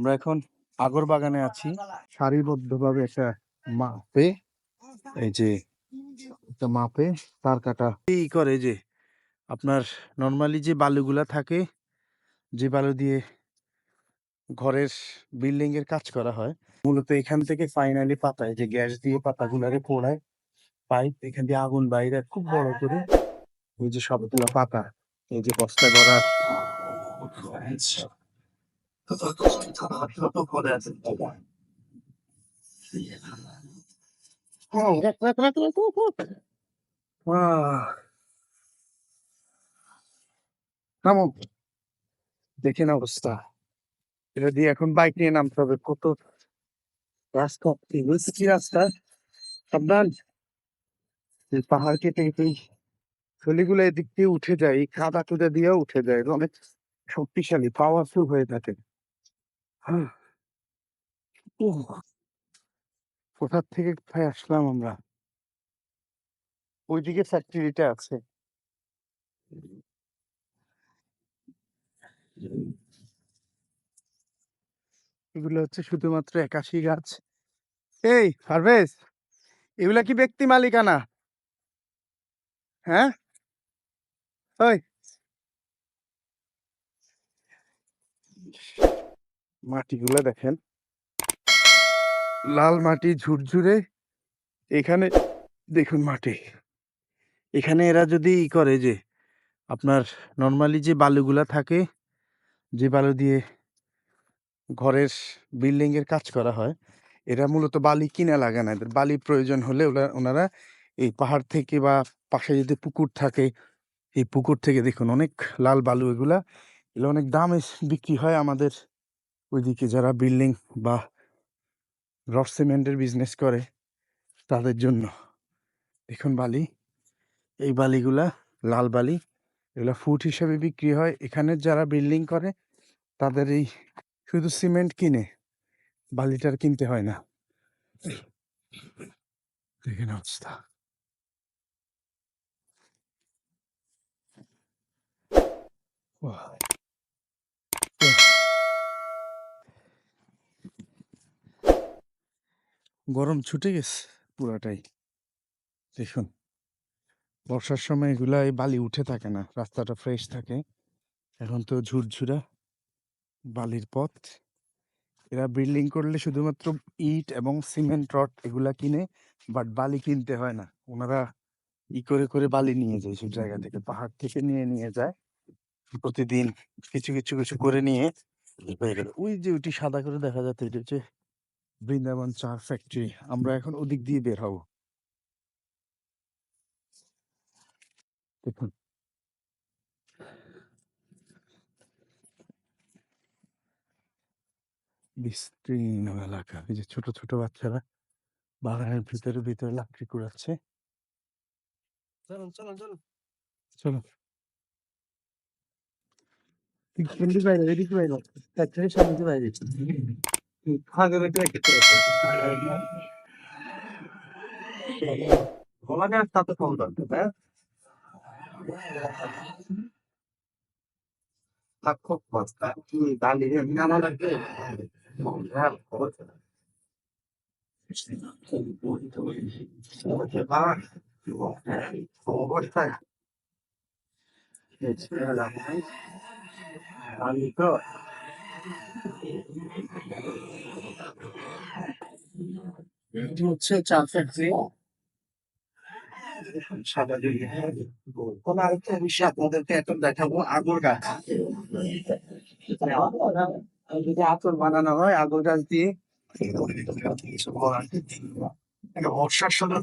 আমরা এখন আগর বাগানে আছি। সারিবদ্ধভাবে একটা মাপে এই যে একটা মাপে তার কাটা। এই করে যে আপনার নর্মালি যে বালুগুলা থাকে যে বালু দিয়ে ঘরের বিল্ডিং এর কাজ করা হয় মূলত এখান থেকে ফাইনালি পাতায় যে গ্যাস দিয়ে পাতাগুলারে পোড়ায় পাইপ এখান দিয়ে আগুন বাইরে খুব বড় করে। ওই যে সবগুলো পাতা এই যে বস্তা করা নামো দেখেন অবস্থা দিয়ে এখন বাইক নিয়ে নামতে হবে কত রাস্তা কি রাস্তা সাবধান পাহাড় কেটে কেটে থলিগুলো এদিক দিয়ে উঠে যায় এই কাদা কুদা দিয়েও উঠে যায় অনেক শক্তিশালী পাওয়ারফুল হয়ে থাকে হ্যাঁ। কোথার থেকে কোথায় আসলাম আমরা? ওইদিকে ফ্যাক্টরিটা আছে। এগুলো হচ্ছে শুধুমাত্র একাশি গাছ। এই, পারভেজ, এগুলা কি ব্যক্তি মালিকানা? হ্যাঁ? ওই। মাটিগুলো দেখেন। লাল মাটি ঝুরঝুরে, এখানে দেখুন মাটি। এখানে এরা যদি ই করে যে, আপনার নর্মালি যে বালুগুলা থাকে, যে বালু দিয়ে ঘরের বিল্ডিং এর কাজ করা হয়, এরা মূলত বালি কিনে লাগে না। এদের বালি প্রয়োজন হলে ওরা, ওনারা এই পাহাড় থেকে বা পাশে যদি পুকুর থাকে, এই পুকুর থেকে দেখুন অনেক লাল বালু এগুলা, এগুলো অনেক দামে বিক্রি হয় আমাদের ওইদিকে যারা বিল্ডিং বা রড সিমেন্টের বিজনেস করে, তাদের জন্য। দেখুন বালি, এই বালিগুলা লাল বালি, এগুলা ফুট হিসেবে বিক্রি হয়। এখানের যারা বিল্ডিং করে, তাদের এই শুধু সিমেন্ট কিনে বালিটার কিনতে হয় না। দেখেন অবস্থা। ওয়াহ। গরম ছুটে গেছে পুরাটাই। দেখুন, বর্ষার সময় এগুলা এই বালি উঠে থাকে না, রাস্তাটা ফ্রেশ থাকে। এখন তো ঝুরঝুরা বালির পথ। এরা বিল্ডিং করলে শুধুমাত্র ইট এবং সিমেন্ট রড এগুলা কিনে বাট বালি কিনতে হয় না। ওনারা ই করে করে বালি নিয়ে যায় সব জায়গা থেকে পাহাড় থেকে নিয়ে নিয়ে যায়। প্রতিদিন কিছু কিছু কিছু করে নিয়ে ওই যে, ওইটি সাদা করে দেখা যাচ্ছে এটা হচ্ছে বৃন্দাবন চা ফ্যাক্টরি আমরা এখন ওদিক দিয়ে বের হব। দেখুন। বিস্তীর্ণ এলাকা এই যে ছোট ছোট বাচ্চারা বাগানের ভিতরে ভিতরে লাকড়ি কুড়াচ্ছে। চলো বাইরে বাইরে। সামনে বাইরে। ফাঁকে রেখে খেতে কলা গাছ তাতে কম দরকার হ্যাঁ থাকো বস্তা কি দাঁড়িয়ে নামা এটি হচ্ছে চা ফ্যাক্টরি বিষয় আপনাদেরকে এখন দেখাবো? আগর গাছ। যদি আতর বানানো হয় আগর গাছ দিয়ে বর্ষার সময়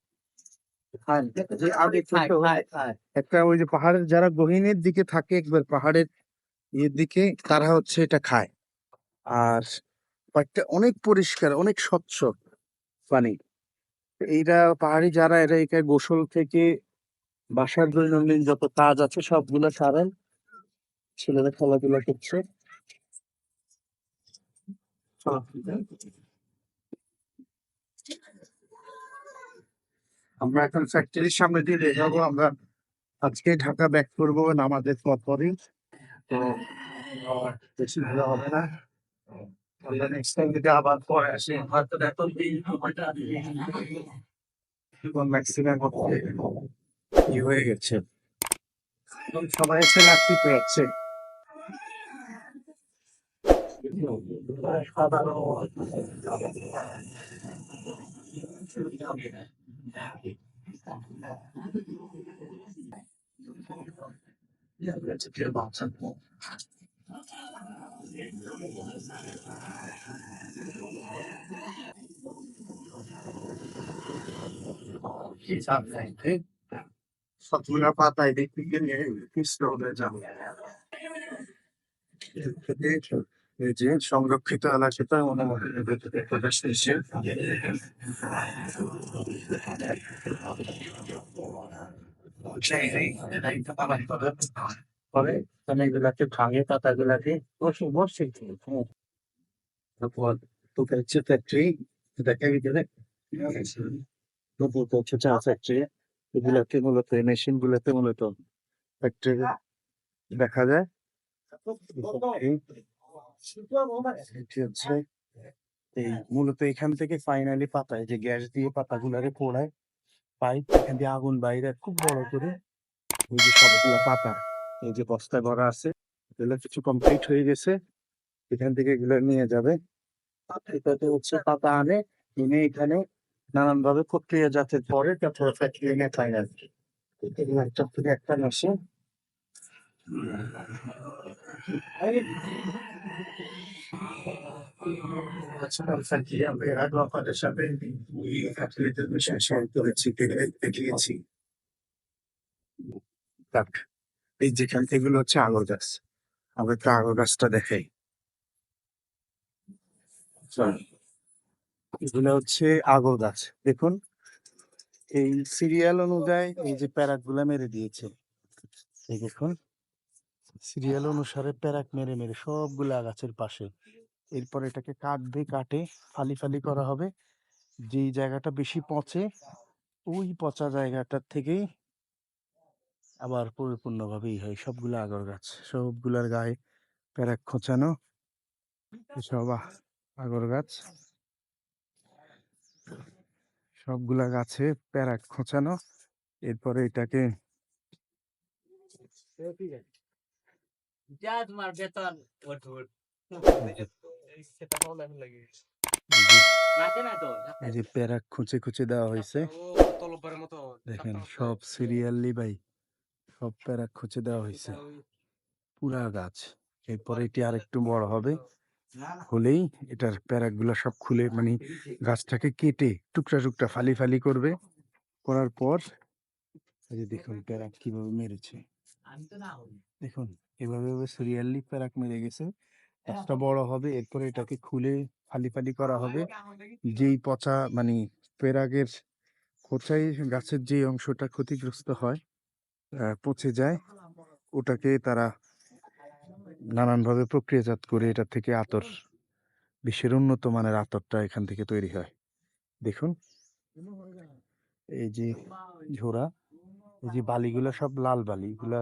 একটা ওই যে পাহাড়ের যারা গহীনের দিকে থাকে একবার পাহাড়ের ইয়ের দিকে তারা হচ্ছে এটা খায়। আর পানিটা অনেক পরিষ্কার অনেক স্বচ্ছ পানি। এইরা পাহাড়ি যারা এরা এখানে গোসল থেকে বাসার দৈনন্দিন যত কাজ আছে সবগুলো সারেন ছেলেরা খেলাধুলা করছে। আমরা এখন ফ্যাক্টরির সামনে দিয়ে যাব। আমরা আজকে ঢাকা ব্যাক করব নামাজের পর পরই। তো বেশি ভালো হবে না। নেক্সট টাইম যদি আবার পরে ম্যাক্সিমাম কি হয়ে গেছে? সবাই এসে পেয়েছে সবগুলা পাতায় দেখতে গেলে কৃষ্ণ হয়ে যাবে এই যে সংরক্ষিত এলাকাটা ভিতরে প্রবেশ এসে পরে তাহলে এগুলাকে ভাঙে, পাতাগুলাকে বসে বসে। তারপর তোকে হচ্ছে ফ্যাক্টরি দেখা গেলে হচ্ছে চা ফ্যাক্টরি এগুলাকে মূলত মেশিন গুলোতে মূলত ফ্যাক্টরি দেখা যায়। এটি হচ্ছে এই মূলত এখান থেকে ফাইনালি পাতায় যে গ্যাস দিয়ে পাতাগুলারে পোড়ায় পাইপ এখান দিয়ে আগুন বাইরে খুব বড় করে ওই যে সবগুলো পাতা এই যে বস্তায় ভরা আছে এগুলো কিছু কমপ্লিট হয়ে গেছে এখান থেকে এগুলো নিয়ে যাবে। এটাতে হচ্ছে পাতা আনে এনে এখানে নানান ভাবে প্রক্রিয়াজাতের পরে তারপর ফ্যাক্টরি এনে ফাইনাল একটা থেকে একটা মেশিন এই যেখান এগুলো হচ্ছে আগর গাছ, আমরা একটু আগর গাছটা দেখাই এগুলো হচ্ছে আগর গাছ। দেখুন এই সিরিয়াল অনুযায়ী এই যে প্যারাকগুলা মেরে দিয়েছে দেখুন সিরিয়াল অনুসারে প্যারাক মেরে মেরে সবগুলো গাছের পাশে। এরপর এটাকে কাটবে, কাটে, ফালি ফালি করা হবে। যেই জায়গাটা বেশি পচে, ওই পচা জায়গাটার থেকেই আবার পরিপূর্ণভাবেই হয় সবগুলো আগর গাছ। সবগুলার গায়ে প্যারাক খোঁচানো। সব আগর গাছ। সবগুলা গাছে প্যারাক খোঁচানো। এরপরে এটাকে যা তোমার বেতন যে- মাঠে না তো এই যে প্যারাক খুঁচে খুঁচে দেওয়া হয়েছে। দেখেন সব সিরিয়ালি ভাই সব প্যারাক দেওয়া হয়েছে। পুরা গাছ। এরপরে এটি আর একটু বড় হবে। হলেই এটার প্যারাকগুলা সব খুলে মানে গাছটাকে কেটে টুকরা টুকরা ফালি ফালি করবে। করার পর এই দেখুন প্যারাক কীভাবে মেরেছে। আমি তো না হই। দেখুন। এভাবে সিরিয়ালি প্যারাক মেরে গেছে। গাছটা বড় হবে এরপরে এটাকে খুলে ফালি ফালি করা হবে। যেই পচা মানে পেরাগের খোঁচাই গাছের যে অংশটা ক্ষতিগ্রস্ত হয় পচে যায় ওটাকে তারা নানানভাবে প্রক্রিয়াজাত করে এটা থেকে আতর বিশ্বের উন্নত মানের আতরটা এখান থেকে তৈরি হয়। দেখুন। এই যে ঝোড়া এই যে বালিগুলো সব লাল বালি এগুলা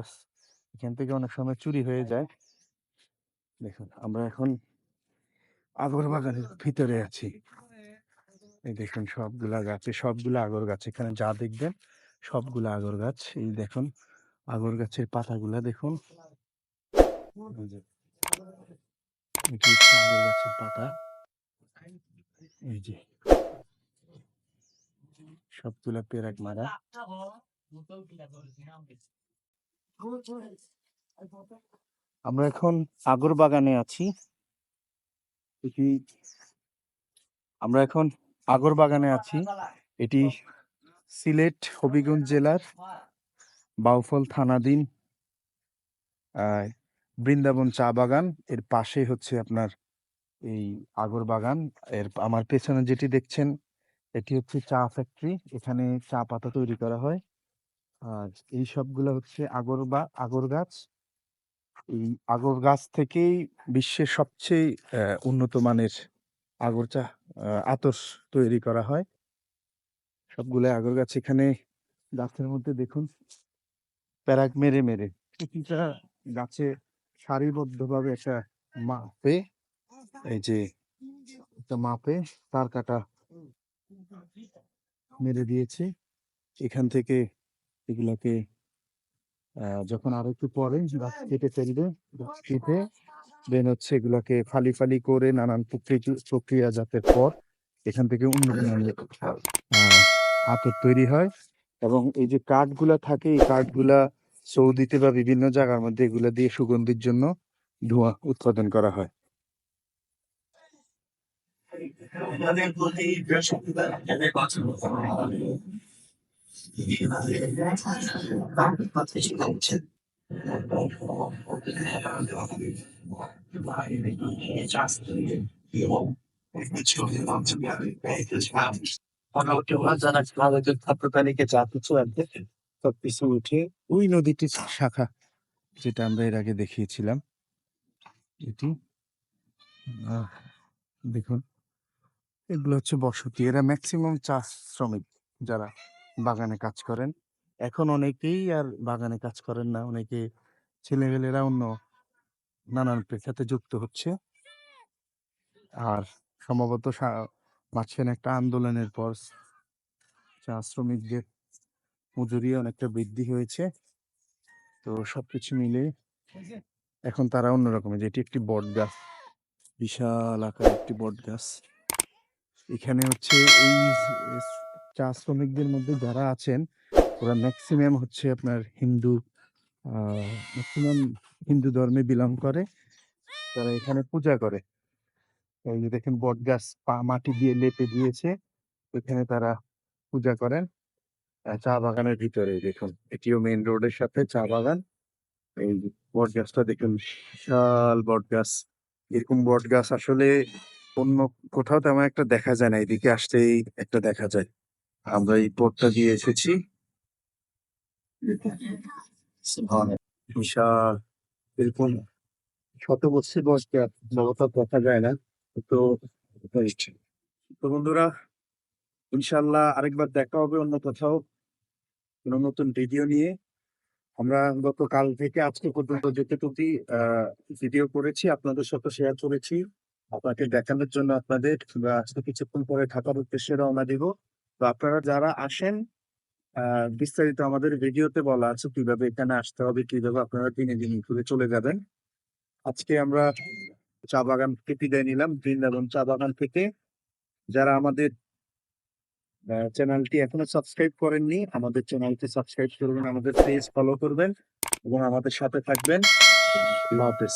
এখান থেকে অনেক সময় চুরি হয়ে যায়। দেখুন আমরা এখন আগর বাগানের ভিতরে আছি। এই দেখুন সবগুলা গাছে সবগুলা আগর গাছ। এখানে যা দেখবেন সবগুলা আগর গাছ। এই দেখুন আগর গাছের পাতাগুলা দেখুন। এটি আগর গাছের পাতা। এই যে সবগুলা পেরাক মারা। আমরা এখন আগর বাগানে আছি। এটি, আমরা এখন আগর বাগানে আছি। এটি সিলেট হবিগঞ্জ জেলার বাউফল থানাধীন বৃন্দাবন চা বাগান। এর পাশে হচ্ছে আপনার এই আগর বাগান। এর আমার পেছনে যেটি দেখছেন, এটি হচ্ছে চা ফ্যাক্টরি এখানে চা পাতা তৈরি করা হয়। আর এই সবগুলো হচ্ছে আগর বা আগর গাছ। এই আগর গাছ থেকেই বিশ্বের সবচেয়ে উন্নত মানের আগর চা আতর তৈরি করা হয়। সবগুলো আগর গাছ এখানে গাছের মধ্যে দেখুন। প্যারাগ মেরে মেরে প্রতিটা গাছে সারিবদ্ধভাবে একটা মাপে, এই যে একটা মাপে তার কাটা মেরে দিয়েছে। এখান থেকে এগুলাকে যখন আরও একটু পরে গাছ কেটে ফেলবে গাছ কেটে দেন হচ্ছে এগুলাকে ফালি ফালি করে নানান প্রক্রিয়া প্রক্রিয়াজাতের পর এখান থেকে উন্নত মানের আহ, আতর তৈরি হয় এবং এই যে কাঠগুলা থাকে এই কাঠগুলা সৌদিতে বা বিভিন্ন জায়গার মধ্যে এগুলা দিয়ে সুগন্ধির জন্য ধোঁয়া উৎপাদন করা হয়। আমাদের উঠে ওই নদীটির শাখা, যেটা আমরা এর আগে দেখিয়েছিলাম। এটি দেখুন, এগুলো হচ্ছে বসতি। এরা ম্যাক্সিমাম চাষ শ্রমিক যারা বাগানে কাজ করেন। এখন অনেকেই আর বাগানে কাজ করেন না। অনেকে ছেলেমেয়েরা অন্য নানান পেশাতে যুক্ত হচ্ছে। আর সম্ভবত মাঝখানে একটা আন্দোলনের পর চা শ্রমিকদের মজুরি অনেকটা বৃদ্ধি হয়েছে। তো সবকিছু মিলে এখন তারা অন্যরকমের যেটি একটি বট গাছ, বিশাল আকার একটি বট গাছ। এখানে হচ্ছে এই চা শ্রমিকদের মধ্যে যারা আছেন, ওরা ম্যাক্সিমাম হচ্ছে আপনার হিন্দু ম্যাক্সিমাম হিন্দু ধর্মে বিলং করে। তারা এখানে পূজা করে। এই যে দেখেন বট গাছ পা, মাটি দিয়ে লেপে দিয়েছে। এখানে তারা পূজা করেন। চা বাগানের ভিতরে দেখুন, এটিও মেইন রোডের সাথে চা বাগান। এই বট গাছটা দেখুন, বিশাল বট গাছ এরকম বট গাছ আসলে অন্য কোথাও তেমন একটা দেখা যায় না, এদিকে আসতেই একটা দেখা যায়। আমরা এই পথটা দিয়ে এসেছি। বিশাল শত বছর বয়স জগৎ দেখা যায় না। তো তো বন্ধুরা ইনশাল্লাহ আরেকবার দেখা হবে অন্য কোথাও, কোনো নতুন ভিডিও নিয়ে। আমরা গতকাল থেকে আজকে পর্যন্ত যেটুকুই ভিডিও করেছি, আপনাদের সাথে শেয়ার করেছি। আপনাকে দেখানোর জন্য আপনাদের বা আজকে কিছুক্ষণ পরে ঢাকার উদ্দেশ্যে রওনা দিব। তো আপনারা যারা আসেন বিস্তারিত আমাদের ভিডিওতে বলা আছে কীভাবে এখানে আসতে হবে, কীভাবে আপনারা দিনে দিনে ঘুরে চলে যাবেন। আজকে আমরা চা বাগান বিদায় নিলাম। বৃন্দাবন চা বাগান থেকে। যারা আমাদের চ্যানেলটি এখনও সাবস্ক্রাইব করেননি, আমাদের চ্যানেলটি সাবস্ক্রাইব করবেন, আমাদের পেজ ফলো করবেন এবং আমাদের সাথে থাকবেন। হাফেজ।